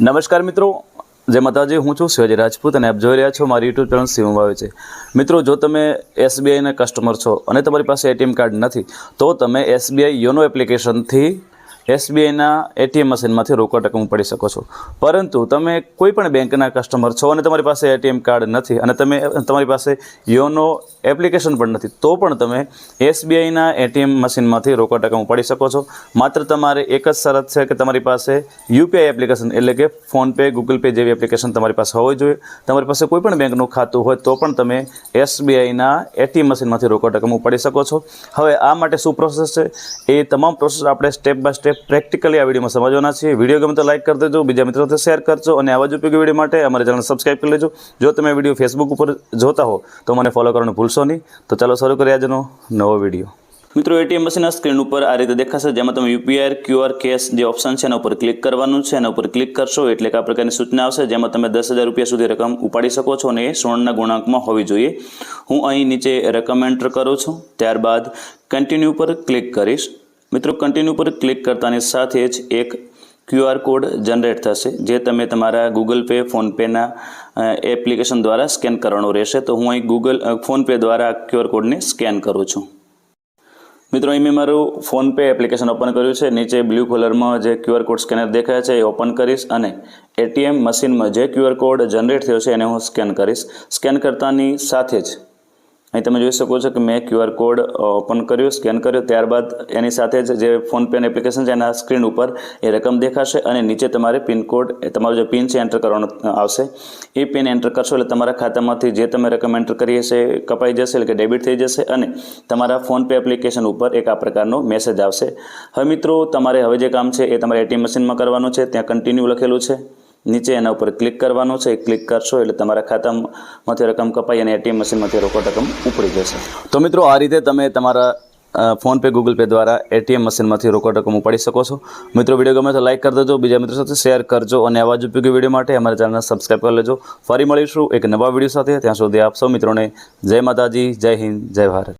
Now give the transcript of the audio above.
નમસ્કાર મિત્રો. જય માતાજી, હું છું શિવાજી રાજપૂત અને આપ જોઈ રહ્યા છો મારી યુટ્યુબ ચેનલ શિવમ આવે છે. મિત્રો, જો તમે એસબીઆઈના કસ્ટમર છો અને તમારી પાસે એટીએમ કાર્ડ નથી, તો તમે એસબીઆઈ યોનો એપ્લિકેશનથી એસબીઆઈના એટીએમ મશીનમાંથી રોકડ રકમ ઉપાડી શકો છો. પરંતુ તમે કોઈ પણ બેંકના કસ્ટમર છો અને તમારી પાસે એટીએમ કાર્ડ નથી અને તમે, તમારી પાસે યોનો એપ્લિકેશન પણ નથી, તો પણ તમે એસબીઆઈના એટીએમ મશીનમાંથી રોકડ રકમ ઉપાડી શકો છો. માત્ર તમારે એક જ શરત છે કે તમારી પાસે યુપીઆઈ એપ્લિકેશન એટલે કે ફોનપે ગૂગલ પે જેવી એપ્લિકેશન તમારી પાસે હોવી જોઈએ. તમારી પાસે કોઈ પણ બેંકનું ખાતું હોય તો પણ તમે એસબીઆઈના એટીએમ મશીનમાંથી રોકડ રકમ ઉપાડી શકો છો. હવે આ માટે શું પ્રોસેસ છે? એ તમામ પ્રોસેસ આપણે સ્ટેપ બાય સ્ટેપ પ્રેક્ટિકલી આ વિડીયોમાં સમજવાના છીએ. વીડિયો ગમે તો લાઈક કરી દેજો, બીજા મિત્રો સાથે શેર કરજો અને આવા જ ઉપયોગી વીડિયો માટે અમારી ચેનલ સબસ્ક્રાઈબ કરી લેજો. જો તમે વીડિયો ફેસબુક ઉપર જોતા હો, તો મને ફોલો કરવાનું ભૂલશો નહીં. તો ચાલો શરૂ કરીએ આજનો નવો વીડિયો. મિત્રો એટીએમ મશીનના સ્ક્રીન ઉપર આ રીતે દેખાશે, જેમાં તમે યુપીઆઈ ક્યુઆર કેશ જે ઓપ્શન છે એના ઉપર ક્લિક કરવાનું છે. એના ઉપર ક્લિક કરશો એટલે કે આ પ્રકારની સૂચના આવશે, જેમાં તમે દસ હજાર રૂપિયા સુધી રકમ ઉપાડી શકો છો અને એ સુવર્ણના ગુણાંકમાં હોવી જોઈએ. હું અહીં નીચે રકમ એન્ટર કરું છું. ત્યારબાદ કન્ટિન્યુ પર ક્લિક કરીશ. મિત્રો કન્ટિન્યુ પર ક્લિક કરતાની સાથે જ એક ક્યુઆર કોડ જનરેટ થશે, જે તમે તમારા ગૂગલ પે ફોનપેના એપ્લિકેશન દ્વારા સ્કેન કરવાનો રહેશે. તો હું અહીં ગૂગલ ફોનપે દ્વારા ક્યુઆર કોડને સ્કેન કરું છું. મિત્રો, અહીં મેં મારું ફોનપે એપ્લિકેશન ઓપન કર્યું છે. નીચે બ્લુ કલરમાં જે ક્યુઆર કોડ સ્કેનર દેખાય છે, એ ઓપન કરીશ અને એટીએમ મશીનમાં જે ક્યુઆર કોડ જનરેટ થયો છે, એને હું સ્કેન કરીશ. સ્કેન કરતાની સાથે જ અહીં તમે જોઈ શકો છો કે મેં ક્યુઆર કોડ ઓપન કર્યો સ્કેન કર્યો. ત્યારબાદ એની સાથે જ જે ફોનપેની એપ્લિકેશન છે, એના સ્ક્રીન ઉપર એ રકમ દેખાશે અને નીચે તમારે પિનકોડ તમારો જે પિન છે એન્ટર કરવાનો આવશે. એ પિન એન્ટર કરશો એટલે તમારા ખાતામાંથી જે તમે રકમ એન્ટર કરી હશે કપાઈ જશે એટલે કે ડેબિટ થઈ જશે અને તમારા ફોનપે એપ્લિકેશન ઉપર એક આ પ્રકારનો મેસેજ આવશે. હવે મિત્રો, તમારે હવે જે કામ છે, એ તમારે એટીએમ મશીનમાં કરવાનું છે. ત્યાં કન્ટિન્યુ લખેલું છે. નીચે એના ઉપર ક્લિક કરવાનું છે. ક્લિક કરશો એટલે તમારા ખાતામાંથી રકમ કપાઈ અને એટીએમ મશીનમાંથી રોકડ રકમ ઉપડી જશે. તો મિત્રો, આ રીતે તમે તમારા ફોનપે, ગૂગલ પે દ્વારા એટીએમ મશીનમાંથી રોકડ રકમ ઉપાડી શકો છો. મિત્રો, વીડિયો ગમે તો લાઈક કરી દેજો, બીજા મિત્રો સાથે શેર કરજો અને આવા જ ઉપયોગી વીડિયો માટે અમારા ચેનલને સબસ્ક્રાઈબ કરી લેજો. ફરી મળીશું એક નવા વીડિયો સાથે. ત્યાં સુધી આપ સૌ મિત્રોને જય માતાજી, જય હિન્દ, જય ભારત.